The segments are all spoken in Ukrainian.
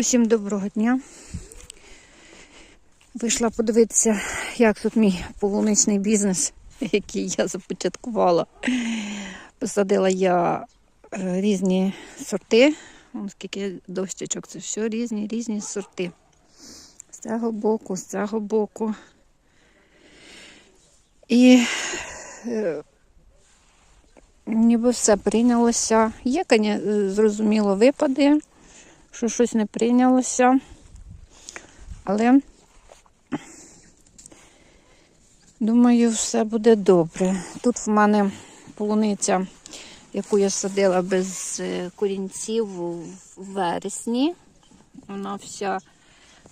Усім доброго дня. Вийшла подивитися, як тут мій полуничний бізнес, який я започаткувала. Посадила я е, різні сорти. Вон скільки дощечок, це все різні, різні сорти. З цього боку, з цього боку. І е, ніби все прийнялося. Є, коня- зрозуміло, випади, що щось не прийнялося. Але думаю, все буде добре. Тут в мене полуниця, яку я садила без е, корінців у вересні. Вона вся,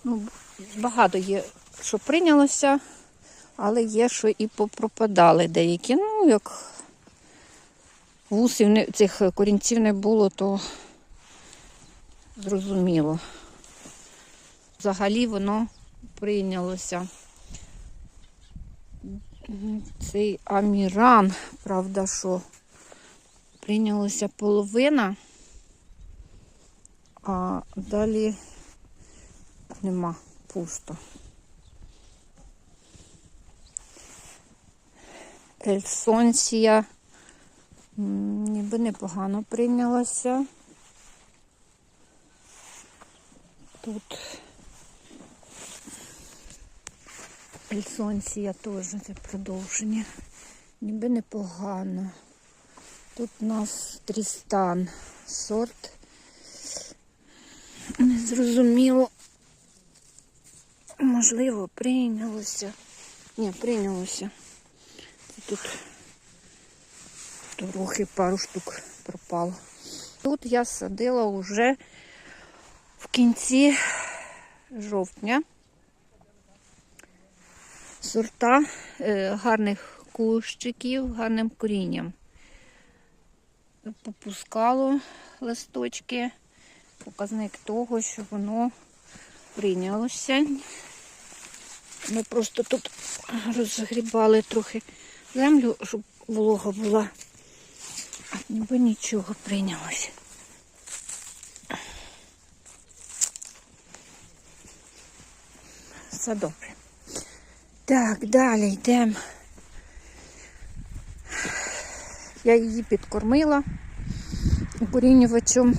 ну, багато є, що прийнялося, але є, що і попропадали деякі. Ну, як вусів цих корінців не було, то зрозуміло. Взагалі воно прийнялося. Цей аміран, правда, що прийнялося половина, а далі нема пусто. Ельсонсія ніби непогано прийнялася. Тут Ельсонсія теж це продовження. Ніби непогано. Тут у нас Трістан сорт. Незрозуміло. Можливо, прийнялося. Ні, прийнялося. Тут трохи пару штук пропало. Тут я садила вже в кінці жовтня сорта е, гарних кущиків, гарним корінням. Попускало листочки, показник того, що воно прийнялося. Ми просто тут розгрібали трохи землю, щоб волога була. Ніби нічого прийнялося. Все добре. Так, далі йдемо. Я її підкормила укорінювачем.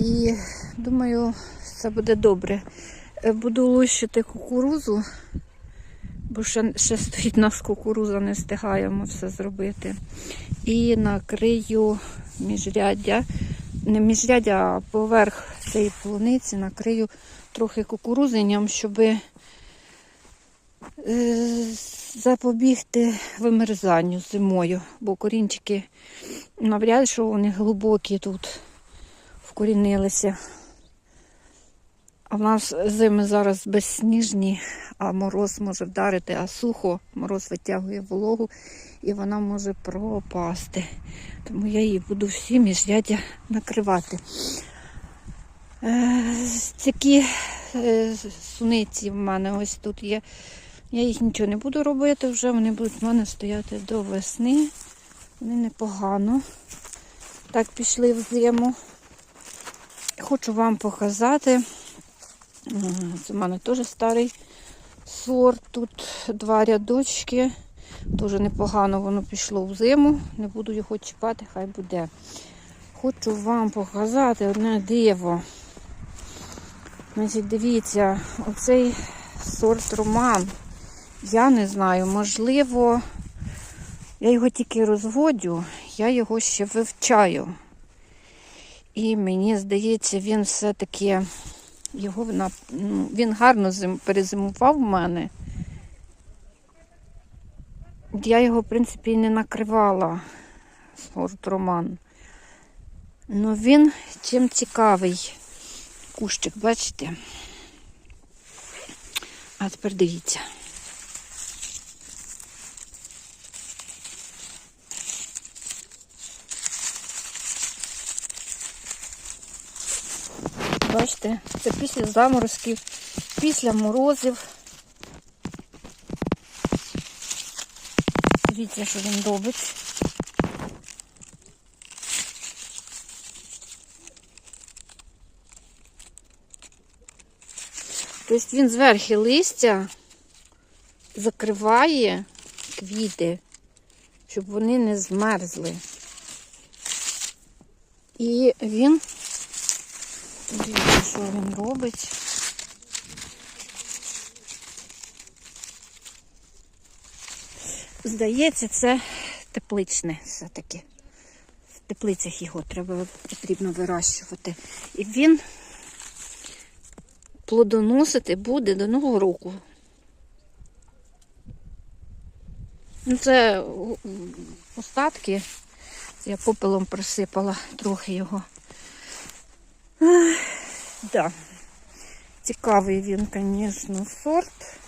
І думаю, все буде добре. Е, Буду лущити кукурузу, бо ще, ще стоїть нас кукуруза, не встигаємо все зробити. І накрию міжряддя, не міжряддя, а поверх цієї полуниці накрию трохи кукурузинням, щоб е, запобігти вимерзанню зимою, бо корінчики навряд що вони глибокі тут вкорінилися. А в нас зими зараз безсніжні, а мороз може вдарити, а сухо, мороз витягує вологу і вона може пропасти. Тому я її буду всі міжряддя накривати. Е, такі е, суниці в мене ось тут є. Я їх нічого не буду робити вже, вони будуть в мене стояти до весни. Вони непогано. Так пішли в зиму. Хочу вам показати. Це в мене теж старий сорт. Тут два рядочки. Дуже непогано воно пішло в зиму. Не буду його чіпати, хай буде. Хочу вам показати одне диво. Значить, дивіться, оцей сорт роман. Я не знаю, можливо, я його тільки розводю, я його ще вивчаю. І мені здається, він все-таки його ну, він гарно зим- перезимував в мене. Я його, в принципі, не накривала, сорт роман. Ну він чим цікавий кущик, бачите? А тепер дивіться. Бачите, це після заморозків, після морозів. Дивіться, що він робить. Тобто він зверху листя закриває квіти, щоб вони не змерзли. І він, дивіться, що він робить. Здається, це тепличне все-таки. В теплицях його треба потрібно вирощувати. І він плодоносити буде до Нового року. Ну, це остатки. Я попелом присипала трохи його. Да. Цікавий він, звісно, сорт.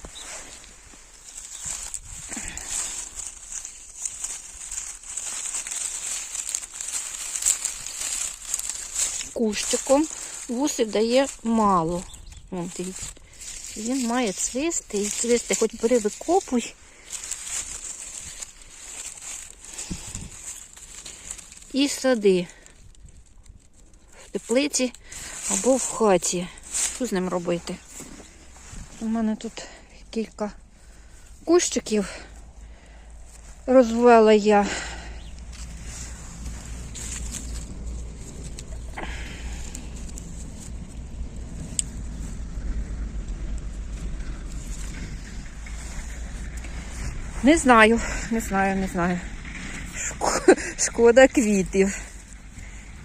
Кущиком вусів дає мало. Вон, дивіться. Він має цвісти і цвісти, хоч бери викопуй. І сади в теплиці або в хаті. Що з ним робити? У мене тут кілька кущиків розвела я. Не знаю, не знаю, не знаю. Шкода квітів.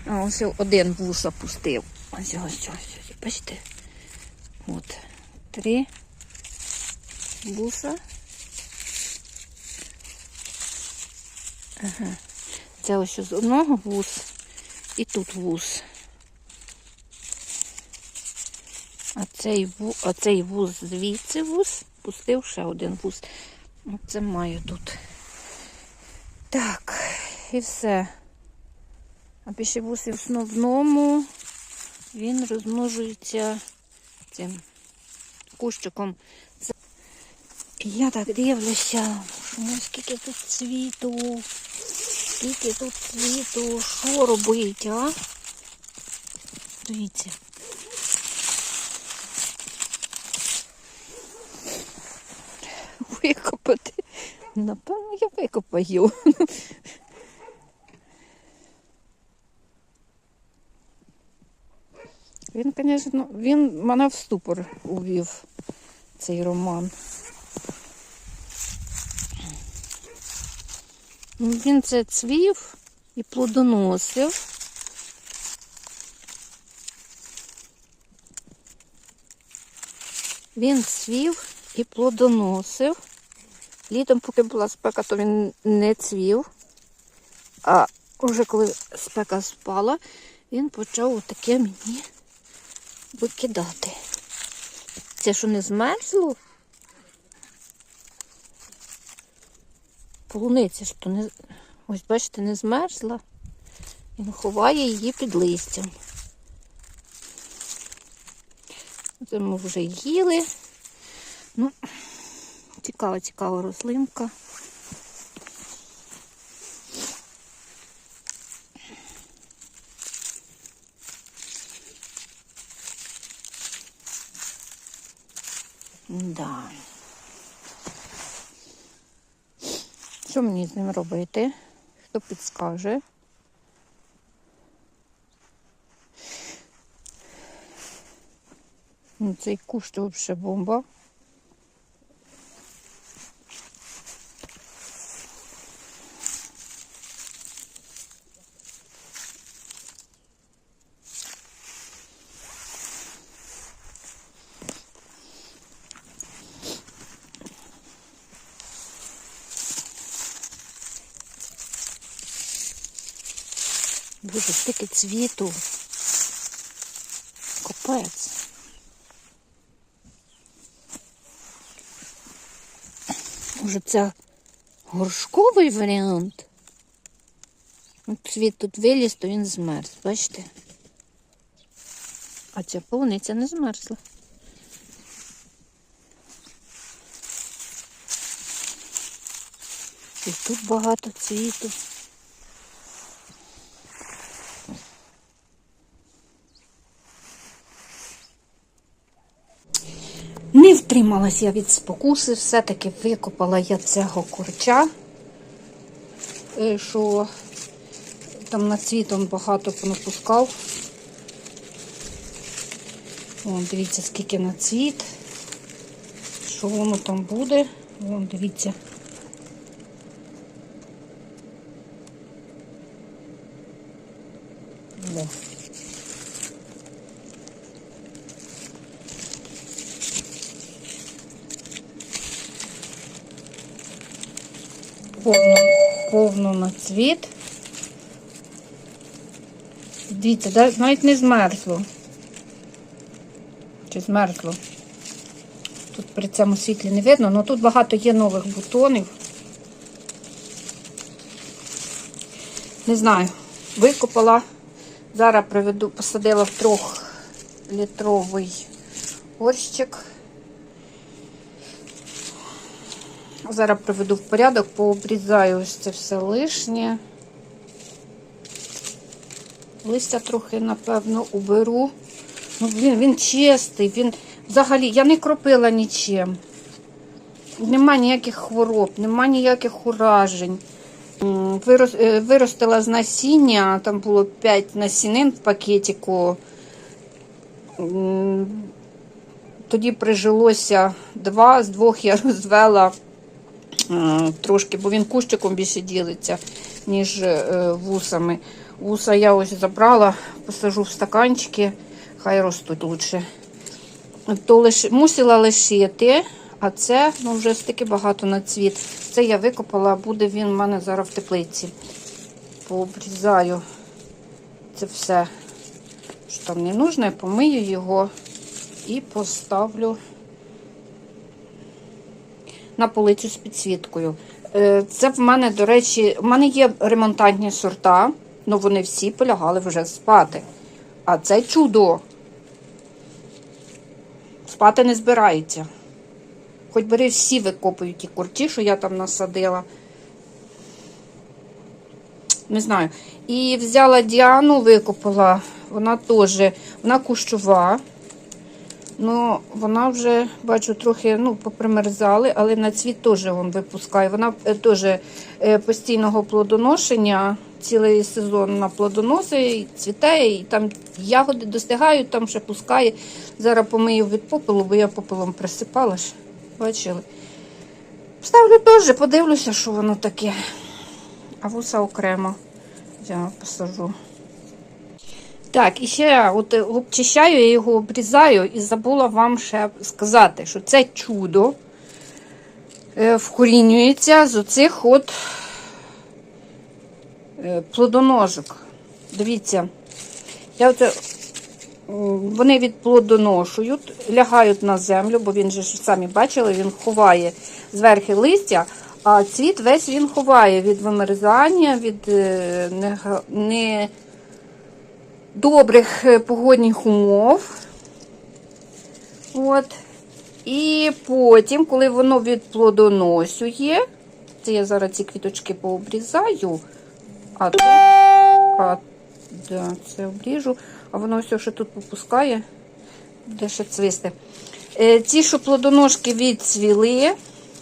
А ось один вуса пустив. Ось ось ось. Бачите? От. Три вуса. Ага. Це ось з одного вус і тут вус. А цей, вуз звідси вуз пустив ще один вуз. Оце маю тут. Так, і все. А пішебус в основному він розмножується цим кущиком. Це... Я так дивлюся, ну, скільки тут цвіту, скільки тут цвіту, що робить, а? Дивіться. Викопати. Напевно, я викопаю. Він, звісно, він мене в ступор увів цей роман. Він це цвів і плодоносив. Він цвів і плодоносив. Літом, поки була спека, то він не цвів. А вже коли спека спала, він почав отаке мені викидати. Це що не змерзло? Полуниця ж то не. Ось, бачите, не змерзла. Він ховає її під листям. Це ми вже їли. Ну, цікава, цікава рослинка. Да. Що мені з ним робити? Хто підскаже? Ну, цей кущ то взагалі бомба. Цвіту. Капець. Може, це горшковий варіант? От цвіт тут виліз, то він змерз, бачите? А ця полуниця не змерзла. І тут багато цвіту. Не втрималась я від спокуси, все-таки викопала я цього курча, е, що там над цвітом багато понапускав. Вон, дивіться, скільки на цвіт. Що воно там буде? Вон, дивіться. Повно на цвіт. Дивіться, навіть не змерзло. Чи змерзло? Тут при цьому світлі не видно, але тут багато є нових бутонів. Не знаю, викопала. Зараз приведу, посадила в трьохлітровий горщик. Зараз приведу в порядок, пообрізаю ось це все лишнє. Листя трохи, напевно, уберу. Ну, він, він чистий, він взагалі я не кропила нічим. Нема ніяких хвороб, нема ніяких уражень. Е, виростила з насіння, там було 5 насінин в пакетику. Тоді прижилося два, з двох я розвела трошки, бо він кущиком більше ділиться, ніж е, вусами. Вуса я ось забрала, посажу в стаканчики, хай ростуть лучше. То лиш, мусила лишити, а це ну, вже стільки багато на цвіт. Це я викопала, буде він в мене зараз в теплиці. Пообрізаю це все, що там не нужно, я помию його і поставлю на полицю з підсвіткою. Е, Це в мене, до речі, в мене є ремонтантні сорта, але вони всі полягали вже спати. А це чудо. Спати не збирається. Хоч бери всі викопують ті курті, що я там насадила. Не знаю. І взяла Діану, викопала. Вона теж, вона кущова. Ну, вона вже, бачу, трохи ну, попримерзали, але на цвіт теж вон випускає. Вона е, теж е, постійного плодоношення, цілий сезон на плодоносить, цвіте, і там ягоди достигають, там ще пускає. Зараз помию від попелу, бо я попелом присипала ж. Бачили? Ставлю теж, подивлюся, що воно таке. А вуса окремо. Я посажу. Так, і ще от е, обчищаю, я його обрізаю і забула вам ще сказати, що це чудо е, вкорінюється з оцих от е, плодоножок. Дивіться, я м, вони відплодоношують, лягають на землю, бо він же самі бачили, він ховає зверхи листя, а цвіт весь він ховає від вимерзання, від не добрих е, погодних умов. От. І потім, коли воно відплодоносює, це я зараз ці квіточки пообрізаю, а то, а, да, це обріжу, а воно все ще тут попускає, де ще цвисти. Е, ті, що плодоножки відцвіли,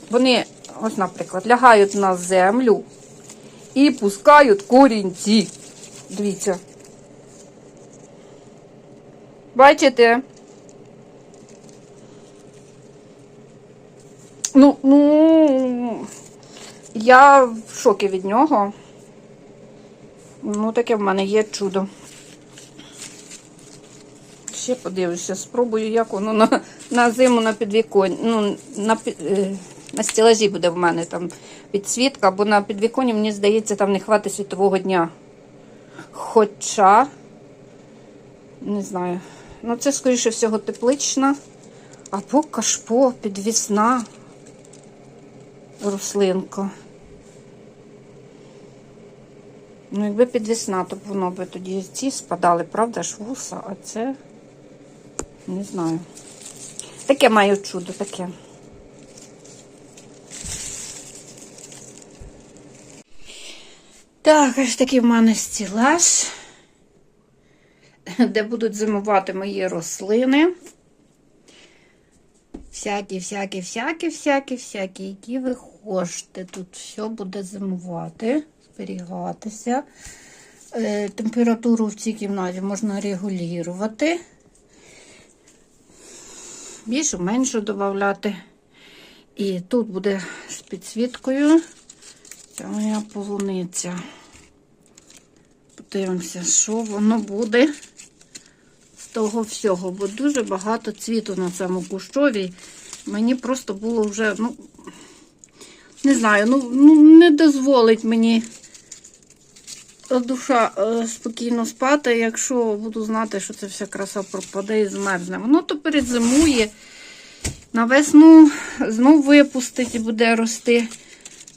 вони, ось, наприклад, лягають на землю і пускають корінці. Дивіться. Бачите? Ну, ну, я в шокі від нього. Ну, таке в мене є чудо. Ще подивлюся, спробую, як воно на, на зиму на підвіконні. Ну, на, е, на стілажі буде в мене там підсвітка, бо на підвіконні, мені здається, там не хватить світового дня. Хоча, не знаю. Ну, це, скоріше всього, теплична, або кашпо, підвісна рослинка. Ну, якби підвісна, то воно би тоді ці спадали, правда ж, вуса, а це не знаю. Таке маю чудо, таке. Так, аж такий в мене стілаж де будуть зимувати мої рослини. всякі, всякі, всякі, всякі, всякі, які ви хочете. Тут все буде зимувати, зберігатися. Е, температуру в цій кімнаті можна регулювати. Більшу, меншу додати. І тут буде з підсвіткою ця моя полуниця. Подивимося, що воно буде того всього, бо дуже багато цвіту на цьому кущові. Мені просто було вже, ну, не знаю, ну, ну не дозволить мені душа е, спокійно спати, якщо буду знати, що ця вся краса пропаде і змерзне. Воно то передзимує, на весну знов випустить і буде рости.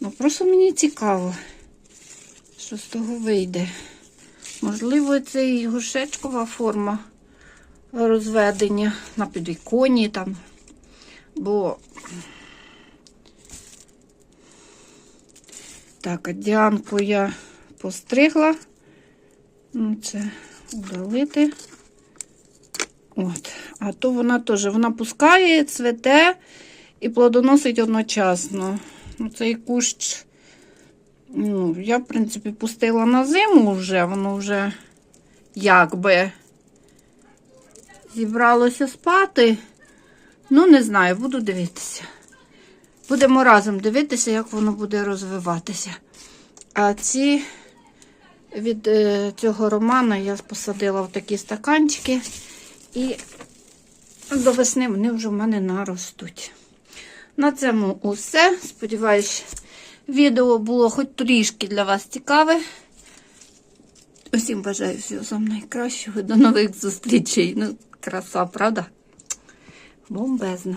Ну, просто мені цікаво, що з того вийде. Можливо, це і горшечкова форма розведення на підвіконні там. Бо так, діанку я постригла. Ну, це удалити. От. А то вона теж вона пускає, цвете і плодоносить одночасно. Ну, цей кущ, ну, я, в принципі, пустила на зиму вже, воно вже якби зібралося спати. Ну, не знаю, буду дивитися. Будемо разом дивитися, як воно буде розвиватися. А ці від е, цього романа я посадила в такі стаканчики, і до весни вони вже в мене наростуть. На цьому усе. Сподіваюсь, відео було хоч трішки для вас цікаве. Усім бажаю всього найкращого. До нових зустрічей. Краса, правда? Бомбезна.